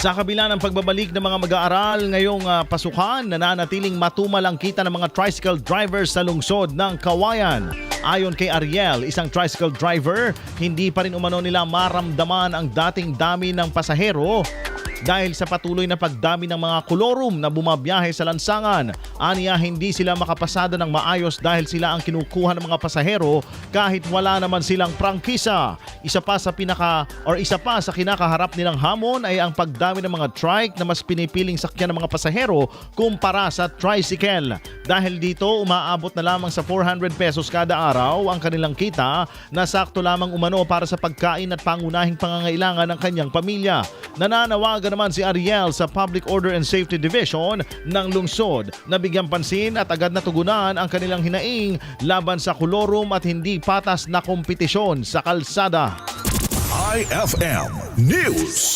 Sa kabila ng pagbabalik ng mga mag-aaral ngayong ah, pasukan, nananatiling matumal ang kita ng mga tricycle drivers sa lungsod ng Kawayan. Ayon kay Ariel, isang tricycle driver, hindi pa rin umano nila maramdaman ang dating dami ng pasahero dahil sa patuloy na pagdami ng mga kolorum na bumabiyahe sa lansangan. Aniya hindi sila makapasada ng maayos dahil sila ang kinukuha ng mga pasahero kahit wala naman silang prangkisa. Isa pa sa pinaka or isa pa sa kinakaharap nilang hamon ay ang pagdami ng mga trike na mas pinipiling sakyan ng mga pasahero kumpara sa tricycle. Dahil dito umaabot na lamang sa 400 pesos kada araw ang kanilang kita na sakto lamang umano para sa pagkain at pangunahing pangangailangan ng kanyang pamilya. Nananawagan naman si Ariel sa Public Order and Safety Division ng lungsod na bigyan pansin at agad na tugunan ang kanilang hinaing laban sa kolorum at hindi patas na kompetisyon sa kalsada. IFM News.